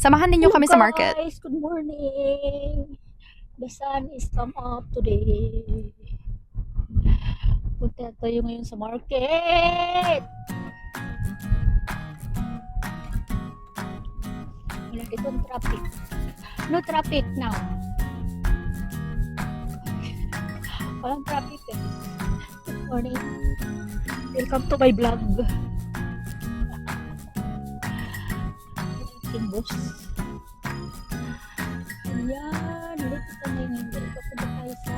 Samahan ninyo kami sa market. Guys, good morning. The sun is come up today. Punta tayo ngayon sa market. Wala dito ang traffic. No traffic now. Walang traffic eh. Good morning. Welcome to my vlog. Ating boss. Ayan, dito kami ngayon. Dito punta tayo sa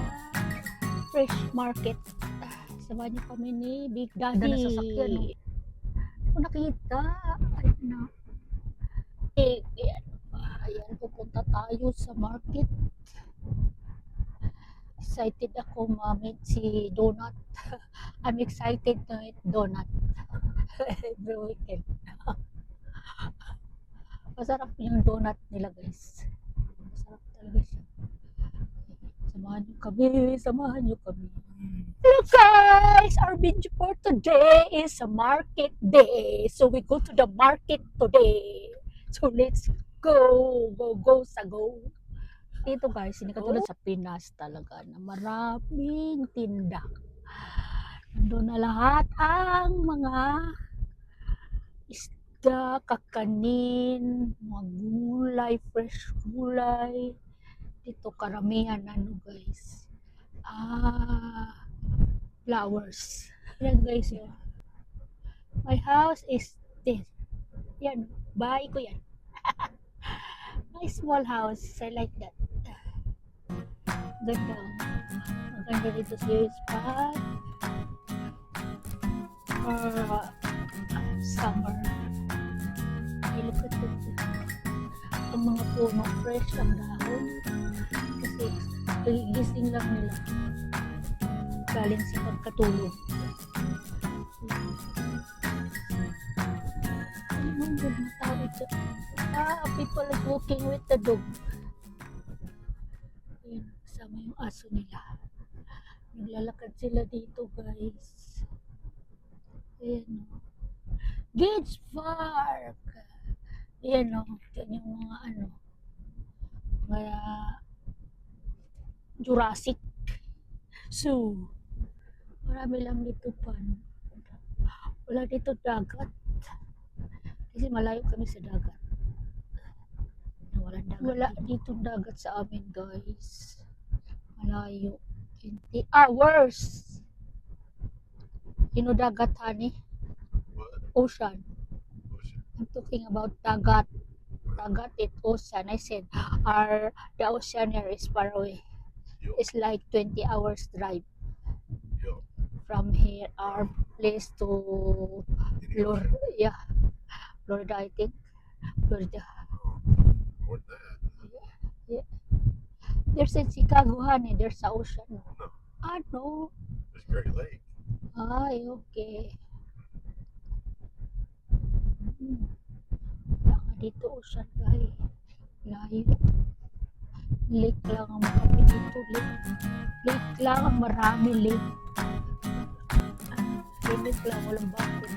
fresh market. Samahan niyo kami ni Big Daddy. Ganda ng sasakyan, no? Kung nakita, ayun na. Eh, ayan. Ayan, pupunta tayo sa market. Excited ako ma-meet si Donut. I'm excited to meet Donut. Every weekend. Masarap yung donut nila guys. Masarap talaga siya. Samahan niyo kami, samahan niyo kami. Hello guys! Our video for today is a market day. So we go to the market today. So let's go, go, go sa go. Dito guys, hindi katulad sa Pinas talaga na maraming tinda. Nandun na lahat ang mga isda, kakanin, mga gulay, fresh gulay. Dito karamihan ano guys. Ah, flowers. Yan guys yun. My house is this. Yan, bahay ko yan. My small house. I like that. Ganda. Maganda dito sa spot. For summer. Ang mga puno fresh ang dahon. Kasi gising lang nila. Galing sa pagkatulog. Ano ang good tao dyan? Ah, people are walking with the dog. Ayan, kasama yung aso nila. Naglalakad sila dito, guys. Ayan, o. Gage Park! Ayan, o. Yan yung mga ano. Mga Jurassic Zoo. Marami lang dito pan. Wala dito dagat. Kasi malayo kami sa dagat. Wala dagat. Wala dito dagat sa amin, guys. Malayo. 20 hours. You know dagat, honey? Ocean. I'm talking about dagat. Dagat it ocean. I said, our, the ocean here is far away. Yo, It's like 20 hours drive yo. from here, our place to the Florida. Yeah. Florida, I think. Florida. More than that. There's in Chicago, honey. There's a ocean. No. Ah, no. There's Great Lake. Ay, okay. Dito ocean, guys. Layo. Lake lang ang marami dito. Lake. Lake lang ang marami. Lake. Lake lang. Walang bakit.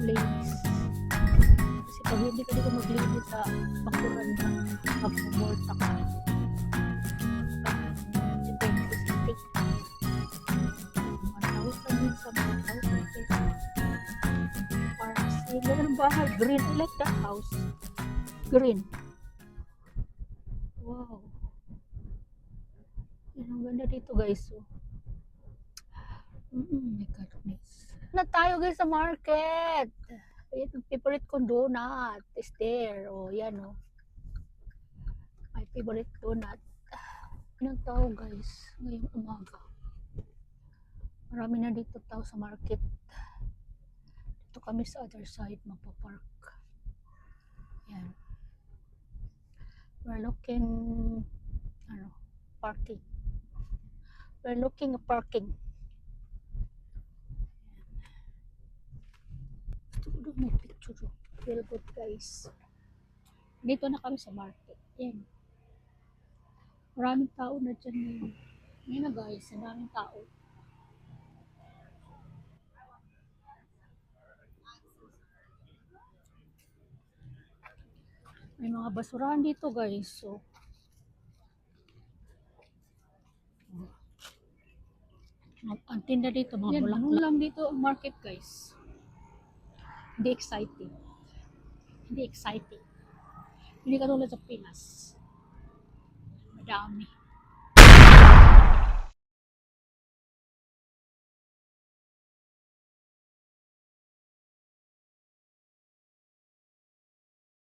Lakes. Kasi pag hindi ka dito maglinis sa bakuran mo, magmumulta ka. Ganda ng bahay. Green. I like that house. Green. Wow. Yan ang ganda dito guys. Oh. Mm my goodness. Na tayo guys sa market. Ang favorite kong donut is there. Oh, yan oh. My favorite donut. Yan ang tao guys ngayong umaga. Marami na dito tao sa market. Dito kami sa other side magpa-park. Yan. We're looking ano, parking. We're looking at parking. Gusto ko doon may picture. oh. Feel good guys. Dito na kami sa market. Yan. Maraming tao na dyan ngayon. Ngayon na guys, ang daming tao. May mga basurahan dito guys. So, ang- tinda dito, mga Yan, bulak ano lang dito ang market guys. Hindi exciting. Hindi exciting. Hindi katulad sa Pinas. Madami.